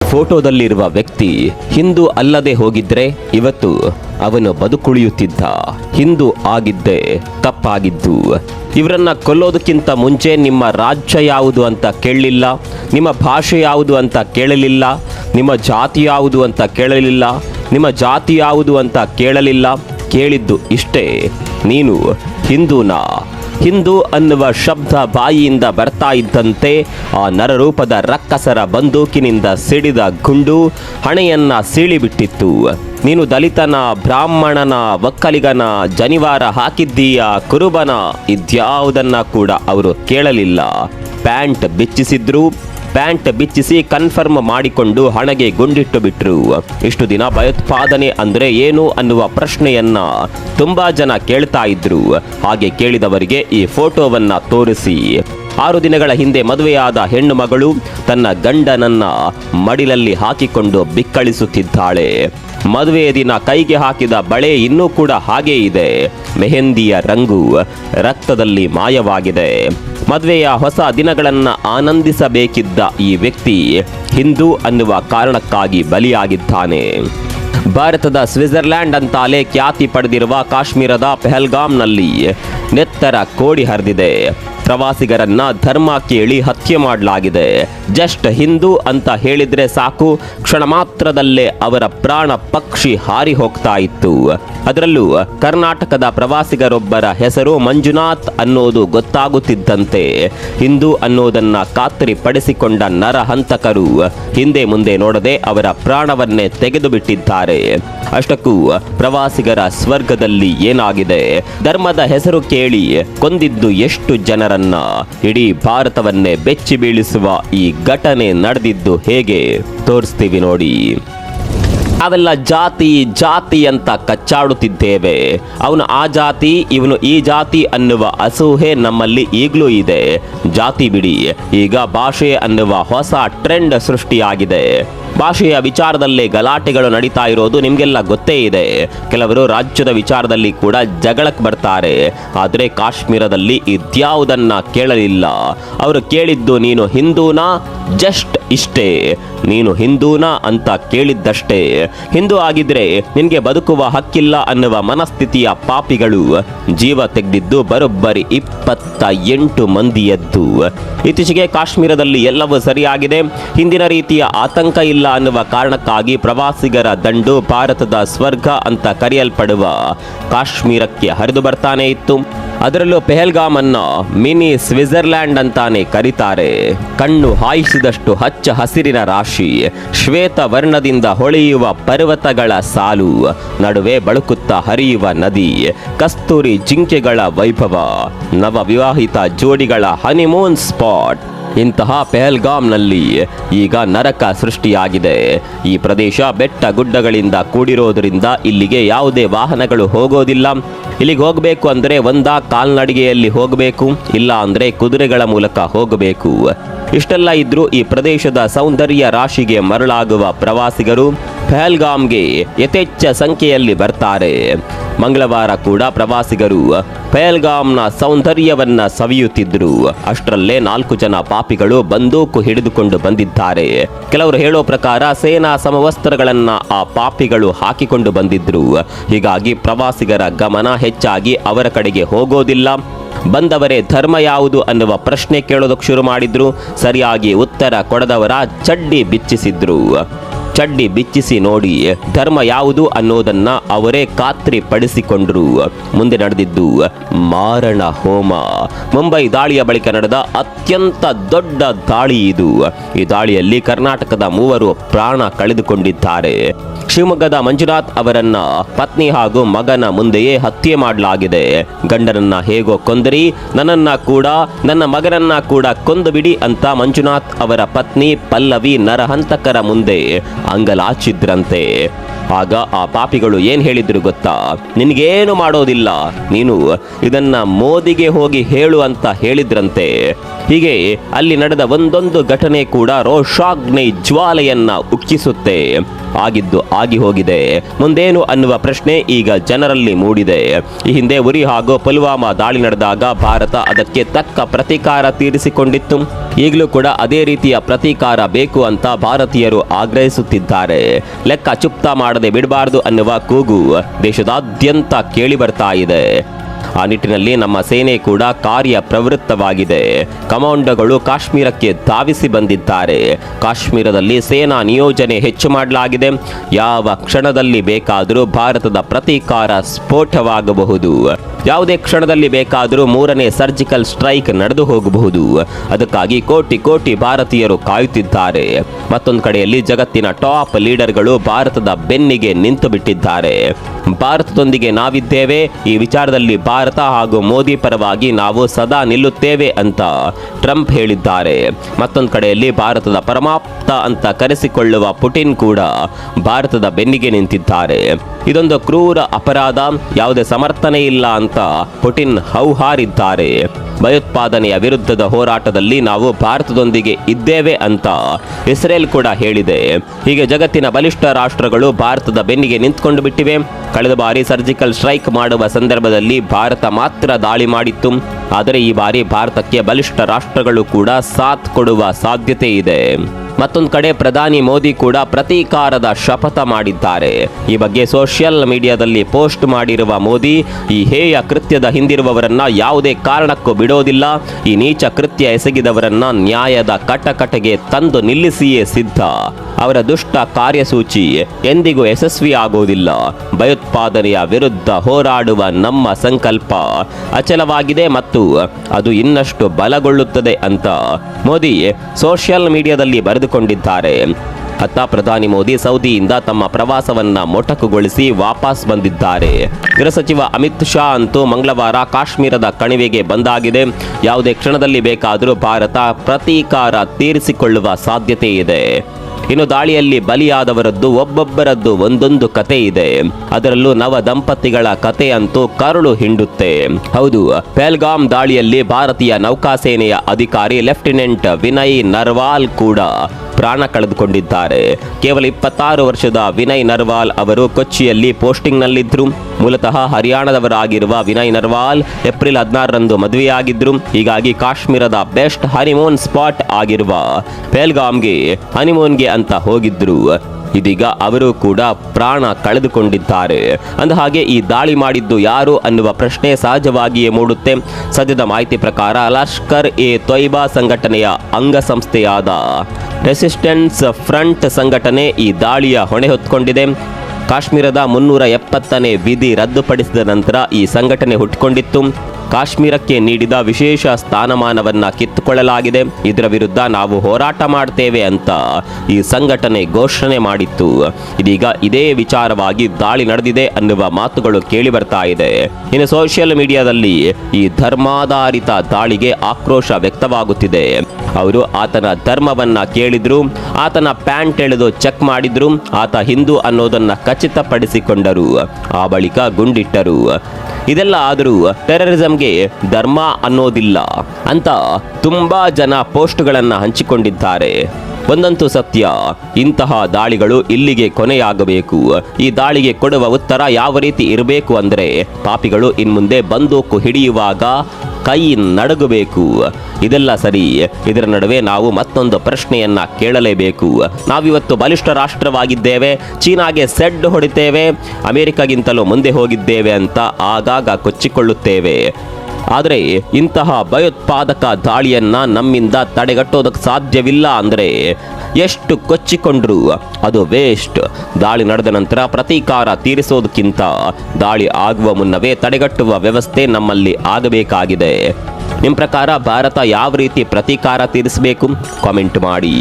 ಫೋಟೋದಲ್ಲಿರುವ ವ್ಯಕ್ತಿ ಹಿಂದೂ ಅಲ್ಲದೆ ಹೋಗಿದ್ರೆ ಇವತ್ತು ಅವನು ಬದುಕುಳಿಯುತ್ತಿದ್ದ. ಹಿಂದೂ ಆಗಿದ್ದೆ, ತಪ್ಪಾಗಿದ್ದು. ಇವರನ್ನ ಕೊಲ್ಲೋದಕ್ಕಿಂತ ಮುಂಚೆ ನಿಮ್ಮ ರಾಜ್ಯ ಯಾವುದು ಅಂತ ಕೇಳಲಿಲ್ಲ, ನಿಮ್ಮ ಭಾಷೆ ಯಾವುದು ಅಂತ ಕೇಳಲಿಲ್ಲ, ನಿಮ್ಮ ಜಾತಿ ಯಾವುದು ಅಂತ ಕೇಳಲಿಲ್ಲ, ನಿಮ್ಮ ಜಾತಿ ಯಾವುದು ಅಂತ ಕೇಳಲಿಲ್ಲ. ಕೇಳಿದ್ದು ಇಷ್ಟೇ, ನೀನು ಹಿಂದೂನಾ? ಹಿಂದೂ ಅನ್ನುವ ಶಬ್ದ ಬಾಯಿಯಿಂದ ಬರ್ತಾ ಇದ್ದಂತೆ ಆ ನರರೂಪದ ರಕ್ಕಸರ ಬಂದೂಕಿನಿಂದ ಸಿಡಿದ ಗುಂಡು ಹಣೆಯನ್ನ ಸೀಳಿಬಿಟ್ಟಿತ್ತು. ನೀನು ದಲಿತನ, ಬ್ರಾಹ್ಮಣನ, ಒಕ್ಕಲಿಗನ, ಜನಿವಾರ ಹಾಕಿದ್ದೀಯ, ಕುರುಬನ ಇದ್ಯಾವುದನ್ನ ಕೂಡ ಅವರು ಕೇಳಲಿಲ್ಲ. ಪ್ಯಾಂಟ್ ಬಿಚ್ಚಿಸಿದ್ರು ಪ್ಯಾಂಟ್ ಬಿಚ್ಚಿಸಿ ಕನ್ಫರ್ಮ್ ಮಾಡಿಕೊಂಡು ಹಣಗೆ ಗುಂಡಿಟ್ಟು ಬಿಟ್ರು. ಇಷ್ಟು ದಿನ ಭಯೋತ್ಪಾದನೆ ಅಂದ್ರೆ ಏನು ಅನ್ನುವ ಪ್ರಶ್ನೆಯನ್ನ ತುಂಬಾ ಜನ ಕೇಳ್ತಾ ಇದ್ರು. ಹಾಗೆ ಕೇಳಿದವರಿಗೆ ಈ ಫೋಟೋವನ್ನ ತೋರಿಸಿ. ಆರು ದಿನಗಳ ಹಿಂದೆ ಮದುವೆಯಾದ ಹೆಣ್ಣು ಮಗಳು ತನ್ನ ಗಂಡನನ್ನ ಮಡಿಲಲ್ಲಿ ಹಾಕಿಕೊಂಡು ಬಿಕ್ಕಳಿಸುತ್ತಿದ್ದಾಳೆ. ಮದುವೆಯ ದಿನ ಕೈಗೆ ಹಾಕಿದ ಬಳೆ ಇನ್ನೂ ಕೂಡ ಹಾಗೇ ಇದೆ. ಮೆಹಂದಿಯ ರಂಗು ರಕ್ತದಲ್ಲಿ ಮಾಯವಾಗಿದೆ. ಮದುವೆಯ ಹೊಸ ದಿನಗಳನ್ನು ಆನಂದಿಸಬೇಕಿದ್ದ ಈ ವ್ಯಕ್ತಿ ಹಿಂದೂ ಅನ್ನುವ ಕಾರಣಕ್ಕಾಗಿ ಬಲಿಯಾಗಿದ್ದಾನೆ. ಭಾರತದ ಸ್ವಿಟ್ಜರ್ಲ್ಯಾಂಡ್ ಅಂತಾಲೆ ಖ್ಯಾತಿ ಪಡೆದಿರುವ ಕಾಶ್ಮೀರದ ಪೆಹಲ್ಗಾಮ್ನಲ್ಲಿ ನೆತ್ತರ ಕೋಡಿ ಹರಿದಿದೆ. ಪ್ರವಾಸಿಗರನ್ನ ಧರ್ಮ ಕೇಳಿ ಹತ್ಯೆ ಮಾಡಲಾಗಿದೆ. ಜಸ್ಟ್ ಹಿಂದೂ ಅಂತ ಹೇಳಿದ್ರೆ ಸಾಕು, ಕ್ಷಣ ಮಾತ್ರದಲ್ಲೇ ಅವರ ಪ್ರಾಣ ಪಕ್ಷಿ ಹಾರಿ ಹೋಗ್ತಾ ಇತ್ತು. ಅದರಲ್ಲೂ ಕರ್ನಾಟಕದ ಪ್ರವಾಸಿಗರೊಬ್ಬರ ಹೆಸರು ಮಂಜುನಾಥ್ ಅನ್ನೋದು ಗೊತ್ತಾಗುತ್ತಿದ್ದಂತೆ. ಹಿಂದೂ ಅನ್ನೋದನ್ನ ಖಾತರಿಪಡಿಸಿಕೊಂಡ ನರಹಂತಕರು ಹಿಂದೆ ಮುಂದೆ ನೋಡದೆ ಅವರ ಪ್ರಾಣವನ್ನೇ ತೆಗೆದು ಬಿಟ್ಟಿದ್ದಾರೆ ಅಷ್ಟಕ್ಕೂ ಪ್ರವಾಸಿಗರ ಸ್ವರ್ಗದಲ್ಲಿ ಏನಾಗಿದೆ? ಧರ್ಮದ ಹೆಸರು ಕೇಳಿ ಕೊಂದಿದ್ದು ಎಷ್ಟು ಜನರನ್ನ ಇಡೀ ಭಾರತವನ್ನೇ ಬೆಚ್ಚಿ ಬೀಳಿಸುವ ಈ ಘಟನೆ ನಡೆದಿದ್ದು ಹೇಗೆ? ತೋರಿಸ್ತೀವಿ ನೋಡಿ. ಅವೆಲ್ಲ ಜಾತಿ ಜಾತಿ ಅಂತ ಕಚ್ಚಾಡುತ್ತಿದ್ದೇವೆ. ಅವನು ಆ ಜಾತಿ, ಇವನು ಈ ಜಾತಿ ಅನ್ನುವ ಅಸೂಹೆ ನಮ್ಮಲ್ಲಿ ಈಗಲೂ ಇದೆ. ಜಾತಿ ಬಿಡಿ. ಈಗ ಭಾಷೆ ಅನ್ನುವ ಹೊಸ ಟ್ರೆಂಡ್ ಸೃಷ್ಟಿಯಾಗಿದೆ. ಭಾಷೆಯ ವಿಚಾರದಲ್ಲಿ ಗಲಾಟೆಗಳು ನಡೀತಾ ಇರೋದು ನಿಮಗೆಲ್ಲ ಗೊತ್ತೇ ಇದೆ. ಕೆಲವರು ರಾಜ್ಯದ ವಿಚಾರದಲ್ಲಿ ಕೂಡ ಜಗಳಕ್ಕೆ ಬರ್ತಾರೆ. ಆದರೆ ಕಾಶ್ಮೀರದಲ್ಲಿ ಇದ್ಯಾವುದನ್ನ ಕೇಳಲಿಲ್ಲ. ಅವರು ಕೇಳಿದ್ದು, ನೀನು ಹಿಂದೂನಾ? ಜಸ್ಟ್ ಇಷ್ಟೇ. ನೀನು ಹಿಂದೂನಾ? ಅಂತ ಕೇಳಿದ್ದಷ್ಟೇ. ಹಿಂದೂ ಆಗಿದ್ರೆ ನಿನಗೆ ಬದುಕುವ ಹಕ್ಕಿಲ್ಲ ಅನ್ನುವ ಮನಸ್ಥಿತಿಯ ಪಾಪಿಗಳು. ಜೀವ ತೆಗೆದಿದ್ದು ಬರೋಬ್ಬರಿ ಇಪ್ಪತ್ತ ಎಂಟು ಮಂದಿಯದ್ದು. ಇತ್ತೀಚೆಗೆ ಕಾಶ್ಮೀರದಲ್ಲಿ ಎಲ್ಲವೂ ಸರಿಯಾಗಿದೆ. ಹಿಂದಿನ ರೀತಿಯ ಆತಂಕ ಇಲ್ಲ. ಅನ್ನುವ ಕಾರಣಕ್ಕಾಗಿ ಪ್ರವಾಸಿಗರ ದಂಡು ಭಾರತದ ಸ್ವರ್ಗ ಅಂತ ಕರೆಯಲ್ಪಡುವ ಕಾಶ್ಮೀರಕ್ಕೆ ಹರಿದು ಬರ್ತಾನೆ ಇತ್ತು. ಅದರಲ್ಲೂ ಪೆಹಲ್ಗಾಮ್ ಅನ್ನ ಮಿನಿ ಸ್ವಿಟ್ಜರ್ಲ್ಯಾಂಡ್ ಅಂತಾನೆ ಕರೀತಾರೆ. ಕಣ್ಣು ಹಾಯಿಸಿದಷ್ಟು ಹಚ್ಚ ಹಸಿರಿನ ರಾಶಿ, ಶ್ವೇತ ವರ್ಣದಿಂದ ಹೊಳೆಯುವ ಪರ್ವತಗಳ ಸಾಲು, ನಡುವೆ ಬಳುಕುತ್ತಾ ಹರಿಯುವ ನದಿ, ಕಸ್ತೂರಿ ಜಿಂಕೆಗಳ ವೈಭವ ನವ ವಿವಾಹಿತ ಜೋಡಿಗಳ ಹನಿಮೂನ್ ಸ್ಪಾಟ್ ಇಂತಹ ಪೆಹಲ್ಗಾಮ್ನಲ್ಲಿ ಈಗ ನರಕ ಸೃಷ್ಟಿಯಾಗಿದೆ. ಈ ಪ್ರದೇಶ ಬೆಟ್ಟ ಗುಡ್ಡಗಳಿಂದ ಕೂಡಿರೋದರಿಂದ ಇಲ್ಲಿಗೆ ಯಾವುದೇ ವಾಹನಗಳು ಹೋಗೋದಿಲ್ಲ. ಇಲ್ಲಿಗೆ ಹೋಗಬೇಕು ಅಂದರೆ ಒಂದ ಕಾಲ್ನಡಿಗೆಯಲ್ಲಿ ಹೋಗಬೇಕು, ಇಲ್ಲ ಅಂದರೆ ಕುದುರೆಗಳ ಮೂಲಕ ಹೋಗಬೇಕು. ಇಷ್ಟೆಲ್ಲ ಇದ್ರೂ ಈ ಪ್ರದೇಶದ ಸೌಂದರ್ಯ ರಾಶಿಗೆ ಮರಳಾಗುವ ಪ್ರವಾಸಿಗರು ಪಹಲ್ಗಾಮ್ಗೆ ಯಥೇಚ್ಛ ಸಂಖ್ಯೆಯಲ್ಲಿ ಬರ್ತಾರೆ. ಮಂಗಳವಾರ ಕೂಡ ಪ್ರವಾಸಿಗರು ಪೆಹಲ್ಗಾಮ್ನ ಸೌಂದರ್ಯವನ್ನ ಸವಿಯುತ್ತಿದ್ದರು ಅಷ್ಟರಲ್ಲೇ ನಾಲ್ಕು ಜನ ಪಾಪಿಗಳು ಬಂದೂಕು ಹಿಡಿದುಕೊಂಡು ಬಂದಿದ್ದಾರೆ. ಕೆಲವರು ಹೇಳೋ ಪ್ರಕಾರ ಸೇನಾ ಸಮವಸ್ತ್ರಗಳನ್ನ ಆ ಪಾಪಿಗಳು ಹಾಕಿಕೊಂಡು ಬಂದಿದ್ರು. ಹೀಗಾಗಿ ಪ್ರವಾಸಿಗರ ಗಮನ ಹೆಚ್ಚಾಗಿ ಅವರ ಕಡೆಗೆ ಹೋಗೋದಿಲ್ಲ. ಬಂದವರೇ ಧರ್ಮ ಯಾವುದು ಅನ್ನುವ ಪ್ರಶ್ನೆ ಕೇಳೋದಕ್ಕೆ ಶುರು ಮಾಡಿದ್ರು. ಸರಿಯಾಗಿ ಉತ್ತರ ಕೊಡದವರ ಚಡ್ಡಿ ಬಿಚ್ಚಿಸಿದ್ರು. ಚಡ್ಡಿ ಬಿಚ್ಚಿಸಿ ನೋಡಿ, ಧರ್ಮ ಯಾವುದು ಅನ್ನೋದನ್ನ ಅವರೇ ಖಾತ್ರಿ ಪಡಿಸಿಕೊಂಡ್ರು ಮುಂದೆ ನಡೆದಿದ್ದು ಮಾರಣ ಹೋಮ. ಮುಂಬೈ ದಾಳಿಯ ಬಳಿಕ ನಡೆದ ಅತ್ಯಂತ ದೊಡ್ಡ ದಾಳಿ ಇದು. ಈ ದಾಳಿಯಲ್ಲಿ ಕರ್ನಾಟಕದ ಮೂವರು ಪ್ರಾಣ ಕಳೆದುಕೊಂಡಿದ್ದಾರೆ. ಶಿವಮೊಗ್ಗದ ಮಂಜುನಾಥ್ ಅವರನ್ನ ಪತ್ನಿ ಹಾಗೂ ಮಗನ ಮುಂದೆಯೇ ಹತ್ಯೆ ಮಾಡಲಾಗಿದೆ. ಗಂಡನನ್ನ ಹೇಗೋ ಕೊಂದರಿ, ನನ್ನನ್ನ ಕೂಡ, ನನ್ನ ಮಗನನ್ನ ಕೂಡ ಕೊಂದು ಬಿಡಿ ಅಂತ ಮಂಜುನಾಥ್ ಅವರ ಪತ್ನಿ ಪಲ್ಲವಿ ನರಹಂತಕರ ಮುಂದೆ ಅಂಗಲಾಚಿದ್ರಂತೆ. ಆಗ ಆ ಪಾಪಿಗಳು ಏನು ಹೇಳಿದ್ರು ಗೊತ್ತಾ? ನಿನಗೇನು ಮಾಡೋದಿಲ್ಲ, ನೀನು ಇದನ್ನ ಮೋದಿಗೆ ಹೋಗಿ ಹೇಳು ಅಂತ ಹೇಳಿದ್ರಂತೆ. ಹೀಗೆ ಅಲ್ಲಿ ನಡೆದ ಒಂದೊಂದು ಘಟನೆ ಕೂಡ ರೋಷಾಗ್ನಿ ಜ್ವಾಲೆಯನ್ನ ಉಕ್ಕಿಸುತ್ತೆ. ಆಗಿದ್ದು ಆಗಿ ಹೋಗಿದೆ. ಮುಂದೇನು ಅನ್ನುವ ಪ್ರಶ್ನೆ ಈಗ ಜನರಲ್ಲಿ ಮೂಡಿದೆ. ಈ ಹಿಂದೆ ಉರಿ ಹಾಗೂ ಪುಲ್ವಾಮಾ ದಾಳಿ ನಡೆದಾಗ ಭಾರತ ಅದಕ್ಕೆ ತಕ್ಕ ಪ್ರತೀಕಾರ ತೀರಿಸಿಕೊಂಡಿತ್ತು. ಈಗಲೂ ಕೂಡ ಅದೇ ರೀತಿಯ ಪ್ರತೀಕಾರ ಬೇಕು ಅಂತ ಭಾರತೀಯರು ಆಗ್ರಹಿಸುತ್ತಿದ್ದಾರೆ. ಲೆಕ್ಕ ಚುಪ್ತ ಮಾಡದೆ ಬಿಡಬಾರದು ಅನ್ನುವ ಕೂಗು ದೇಶದಾದ್ಯಂತ ಕೇಳಿ ಬರ್ತಾ ಇದೆ. ಆ ನಿಟ್ಟಿನಲ್ಲಿ ನಮ್ಮ ಸೇನೆ ಕೂಡ ಕಾರ್ಯ ಪ್ರವೃತ್ತವಾಗಿದೆ ಕಮಾಂಡೋಗಳು ಕಾಶ್ಮೀರಕ್ಕೆ ಧಾವಿಸಿ ಬಂದಿದ್ದಾರೆ. ಕಾಶ್ಮೀರದಲ್ಲಿ ಸೇನಾ ನಿಯೋಜನೆ ಹೆಚ್ಚು ಮಾಡಲಾಗಿದೆ. ಯಾವ ಕ್ಷಣದಲ್ಲಿ ಬೇಕಾದರೂ ಭಾರತದ ಪ್ರತೀಕಾರ ಸ್ಫೋಟವಾಗಬಹುದು. ಯಾವುದೇ ಕ್ಷಣದಲ್ಲಿ ಬೇಕಾದರೂ ಮೂರನೇ ಸರ್ಜಿಕಲ್ ಸ್ಟ್ರೈಕ್ ನಡೆದು ಹೋಗಬಹುದು. ಅದಕ್ಕಾಗಿ ಕೋಟಿ ಕೋಟಿ ಭಾರತೀಯರು ಕಾಯುತ್ತಿದ್ದಾರೆ. ಮತ್ತೊಂದು ಕಡೆಯಲ್ಲಿ ಜಗತ್ತಿನ ಟಾಪ್ ಲೀಡರ್ಗಳು ಭಾರತದ ಬೆನ್ನಿಗೆ ನಿಂತು ಬಿಟ್ಟಿದ್ದಾರೆ ಭಾರತದೊಂದಿಗೆ ನಾವಿದ್ದೇವೆ. ಈ ವಿಚಾರದಲ್ಲಿ ಭಾರತ ಹಾಗೂ ಮೋದಿ ಪರವಾಗಿ ನಾವು ಸದಾ ನಿಲ್ಲುತ್ತೇವೆ ಅಂತ ಟ್ರಂಪ್ ಹೇಳಿದ್ದಾರೆ. ಮತ್ತೊಂದು ಕಡೆಯಲ್ಲಿ ಭಾರತದ ಪರಮಾಪ್ತ ಅಂತ ಕರೆಸಿಕೊಳ್ಳುವ ಪುಟಿನ್ ಕೂಡ ಭಾರತದ ಬೆನ್ನಿಗೆ ನಿಂತಿದ್ದಾರೆ. ಇದೊಂದು ಕ್ರೂರ ಅಪರಾಧ, ಯಾವುದೇ ಸಮರ್ಥನೆ ಇಲ್ಲ ಅಂತ ಪುಟಿನ್ ಹೌಹಾರಿದ್ದಾರೆ. ಭಯೋತ್ಪಾದನೆಯ ವಿರುದ್ಧದ ಹೋರಾಟದಲ್ಲಿ ನಾವು ಭಾರತದೊಂದಿಗೆ ಇದ್ದೇವೆ ಅಂತ ಇಸ್ರೇಲ್ ಕೂಡ ಹೇಳಿದೆ. ಹೀಗೆ ಜಗತ್ತಿನ ಬಲಿಷ್ಠ ರಾಷ್ಟ್ರಗಳು ಭಾರತದ ಬೆನ್ನಿಗೆ ನಿಂತ್ಕೊಂಡು ಬಿಟ್ಟಿವೆ. ಕಳೆದ ಬಾರಿ ಸರ್ಜಿಕಲ್ ಸ್ಟ್ರೈಕ್ ಮಾಡುವ ಸಂದರ್ಭದಲ್ಲಿ ಭಾರತ ಮಾತ್ರ ದಾಳಿ ಮಾಡಿತ್ತು. ಆದರೆ ಈ ಬಾರಿ ಭಾರತಕ್ಕೆ ಬಲಿಷ್ಠ ರಾಷ್ಟ್ರಗಳು ಕೂಡ ಸಾಥ್ ಕೊಡುವ ಸಾಧ್ಯತೆ ಇದೆ. ಮತ್ತೊಂದು ಕಡೆ ಪ್ರಧಾನಿ ಮೋದಿ ಕೂಡ ಪ್ರತೀಕಾರದ ಶಪಥ ಮಾಡಿದ್ದಾರೆ. ಈ ಬಗ್ಗೆ ಸೋಷಿಯಲ್ ಮೀಡಿಯಾದಲ್ಲಿ ಪೋಸ್ಟ್ ಮಾಡಿರುವ ಮೋದಿ, ಈ ಹೇಯ ಕೃತ್ಯದ ಹಿಂದಿರುವವರನ್ನ ಯಾವುದೇ ಕಾರಣಕ್ಕೂ ಬಿಡೋದಿಲ್ಲ. ಈ ನೀಚ ಕೃತ್ಯ ಎಸಗಿದವರನ್ನ ನ್ಯಾಯದ ಕಟಕಟಗೆ ತಂದು ನಿಲ್ಲಿಸಿಯೇ ಸಿದ್ಧ. ಅವರ ದುಷ್ಟ ಕಾರ್ಯಸೂಚಿ ಎಂದಿಗೂ ಯಶಸ್ವಿಯಾಗುವುದಿಲ್ಲ. ಭಯೋತ್ಪಾದನೆಯ ವಿರುದ್ಧ ಹೋರಾಡುವ ನಮ್ಮ ಸಂಕಲ್ಪ ಅಚಲವಾಗಿದೆ ಮತ್ತು ಅದು ಇನ್ನಷ್ಟು ಬಲಗೊಳ್ಳುತ್ತದೆ ಅಂತ ಮೋದಿ ಸೋಷಿಯಲ್ ಮೀಡಿಯಾದಲ್ಲಿ ಬರೆದುಕೊಂಡಿದ್ದಾರೆ ಅತ್ತ ಪ್ರಧಾನಿ ಮೋದಿ ಸೌದಿಯಿಂದ ತಮ್ಮ ಪ್ರವಾಸವನ್ನ ಮೊಟಕುಗೊಳಿಸಿ ವಾಪಸ್ ಬಂದಿದ್ದಾರೆ. ಗೃಹ ಸಚಿವ ಅಮಿತ್ ಶಾ ಅಂತೂ ಮಂಗಳವಾರ ಕಾಶ್ಮೀರದ ಕಣಿವೆಗೆ ಬಂದಾಗಿದೆ. ಯಾವುದೇ ಕ್ಷಣದಲ್ಲಿ ಬೇಕಾದರೂ ಭಾರತ ಪ್ರತೀಕಾರ ತೀರಿಸಿಕೊಳ್ಳುವ ಸಾಧ್ಯತೆ ಇದೆ. ಇನ್ನು ದಾಳಿಯಲ್ಲಿ ಬಲಿಯಾದವರದ್ದು ಒಬ್ಬೊಬ್ಬರದ್ದು ಒಂದೊಂದು ಕತೆ ಇದೆ. ಅದರಲ್ಲೂ ನವ ದಂಪತಿಗಳ ಕತೆ ಅಂತೂ ಕರುಳು ಹಿಂಡುತ್ತೆ. ಹೌದು ಪೆಲ್ಗಾಮ್ ದಾಳಿಯಲ್ಲಿ ಭಾರತೀಯ ನೌಕಾಸೇನೆಯ ಅಧಿಕಾರಿ ಲೆಫ್ಟಿನೆಂಟ್ ವಿನಯ್ ನರ್ವಾಲ್ ಕೂಡ ಪ್ರಾಣ ಕಳೆದುಕೊಂಡಿದ್ದಾರೆ. ಕೇವಲ ಇಪ್ಪತ್ತಾರು ವರ್ಷದ ವಿನಯ್ ನರ್ವಾಲ್ ಅವರು ಕೊಚ್ಚಿಯಲ್ಲಿ ಪೋಸ್ಟಿಂಗ್ನಲ್ಲಿದ್ದರು ಮೂಲತಃ ಹರಿಯಾಣದವರಾಗಿರುವ ವಿನಯ್ ನರ್ವಾಲ್ ಏಪ್ರಿಲ್ ಹದಿನಾರರಂದು ಮದುವೆಯಾಗಿದ್ದರು ಹೀಗಾಗಿ ಕಾಶ್ಮೀರದ ಬೆಸ್ಟ್ ಹನಿಮೂನ್ ಸ್ಪಾಟ್ ಆಗಿರುವ ಪೆಲ್ಗಾಮ್ಗೆ ಹನಿಮೂನ್ಗೆ ಅಂತ ಹೋಗಿದ್ರು. ಇದೀಗ ಅವರು ಕೂಡ ಪ್ರಾಣ ಕಳೆದುಕೊಂಡಿದ್ದಾರೆ. ಅಂದ ಹಾಗೆ ಈ ದಾಳಿ ಮಾಡಿದ್ದು ಯಾರು ಅನ್ನುವ ಪ್ರಶ್ನೆ ಸಹಜವಾಗಿಯೇ ಮೂಡುತ್ತೆ. ಸದ್ಯದ ಮಾಹಿತಿ ಪ್ರಕಾರ ಲಷ್ಕರ್ ಎ ತೊಯ್ಬಾ ಸಂಘಟನೆಯ ಅಂಗಸಂಸ್ಥೆಯಾದ ರೆಸಿಸ್ಟೆನ್ಸ್ ಫ್ರಂಟ್ ಸಂಘಟನೆ ಈ ದಾಳಿಯ ಹೊಣೆ ಹೊತ್ಕೊಂಡಿದೆ. ಕಾಶ್ಮೀರದ ಮುನ್ನೂರ ಎಪ್ಪತ್ತನೇ ವಿಧಿ ರದ್ದುಪಡಿಸಿದ ನಂತರ ಈ ಸಂಘಟನೆ ಹುಟ್ಟಿಕೊಂಡಿತ್ತು ಕಾಶ್ಮೀರಕ್ಕೆ ನೀಡಿದ ವಿಶೇಷ ಸ್ಥಾನಮಾನವನ್ನು ಕಿತ್ತುಕೊಳ್ಳಲಾಗಿದೆ. ಇದರ ವಿರುದ್ಧ ನಾವು ಹೋರಾಟ ಮಾಡ್ತೇವೆ ಅಂತ ಈ ಸಂಘಟನೆ ಘೋಷಣೆ ಮಾಡಿತ್ತು. ಇದೀಗ ಇದೇ ವಿಚಾರವಾಗಿ ದಾಳಿ ನಡೆದಿದೆ ಅನ್ನುವ ಮಾತುಗಳು ಕೇಳಿ ಬರ್ತಾ ಇದೆ. ಇನ್ನು ಸೋಷಿಯಲ್ ಮೀಡಿಯಾದಲ್ಲಿ ಈ ಧರ್ಮಾಧಾರಿತ ದಾಳಿಗೆ ಆಕ್ರೋಶ ವ್ಯಕ್ತವಾಗುತ್ತಿದೆ. ಅವರು ಆತನ ಧರ್ಮವನ್ನ ಕೇಳಿದ್ರು, ಆತನ ಪ್ಯಾಂಟ್ ಎಳೆದು ಚೆಕ್ ಮಾಡಿದ್ರು, ಆತ ಹಿಂದೂ ಅನ್ನೋದನ್ನ ಖಚಿತಪಡಿಸಿಕೊಂಡರು. ಆ ಬಳಿಕ ಗುಂಡಿಟ್ಟರು. ಇದೆಲ್ಲ ಆದರೂ ಟೆರರಿಸಂಗೆ ಧರ್ಮ ಅನ್ನೋದಿಲ್ಲ ಅಂತ ತುಂಬಾ ಜನ ಪೋಸ್ಟ್ಗಳನ್ನು ಹಂಚಿಕೊಂಡಿದ್ದಾರೆ. ಒಂದಂತೂ ಸತ್ಯ, ಇಂತಹ ದಾಳಿಗಳು ಇಲ್ಲಿಗೆ ಕೊನೆಯಾಗಬೇಕು. ಈ ದಾಳಿಗೆ ಕೊಡುವ ಉತ್ತರ ಯಾವ ರೀತಿ ಇರಬೇಕು ಅಂದರೆ, ಪಾಪಿಗಳು ಇನ್ಮುಂದೆ ಬಂದೂಕು ಹಿಡಿಯುವಾಗ ಕೈ ನಡಗಬೇಕು. ಇದೆಲ್ಲ ಸರಿ. ಇದರ ನಡುವೆ ನಾವು ಮತ್ತೊಂದು ಪ್ರಶ್ನೆಯನ್ನ ಕೇಳಲೇಬೇಕು. ನಾವಿವತ್ತು ಬಲಿಷ್ಠ ರಾಷ್ಟ್ರವಾಗಿದ್ದೇವೆ. ಚೀನಾಗೆ ಸೆಡ್ ಹೊಡಿತೇವೆ. ಅಮೆರಿಕಗಿಂತಲೂ ಮುಂದೆ ಹೋಗಿದ್ದೇವೆ ಅಂತ ಆಗಾಗ ಕೊಚ್ಚಿಕೊಳ್ಳುತ್ತೇವೆ. ಆದರೆ ಇಂತಹ ಭಯೋತ್ಪಾದಕ ದಾಳಿಯನ್ನ ನಮ್ಮಿಂದ ತಡೆಗಟ್ಟೋದಕ್ಕೆ ಸಾಧ್ಯವಿಲ್ಲ ಅಂದರೆ ಎಷ್ಟು ಕೊಚ್ಚಿಕೊಂಡ್ರು? ಅದು ವೇಸ್ಟ್ ದಾಳಿ ನಡೆದ ನಂತರ ಪ್ರತೀಕಾರ ತೀರಿಸೋದಕ್ಕಿಂತ ದಾಳಿ ಆಗುವ ಮುನ್ನವೇ ತಡೆಗಟ್ಟುವ ವ್ಯವಸ್ಥೆ ನಮ್ಮಲ್ಲಿ ಆಗಬೇಕಾಗಿದೆ. ನಿಮ್ಮ ಪ್ರಕಾರ ಭಾರತ ಯಾವ ರೀತಿ ಪ್ರತೀಕಾರ ತೀರಿಸಬೇಕು? ಕಾಮೆಂಟ್ ಮಾಡಿ.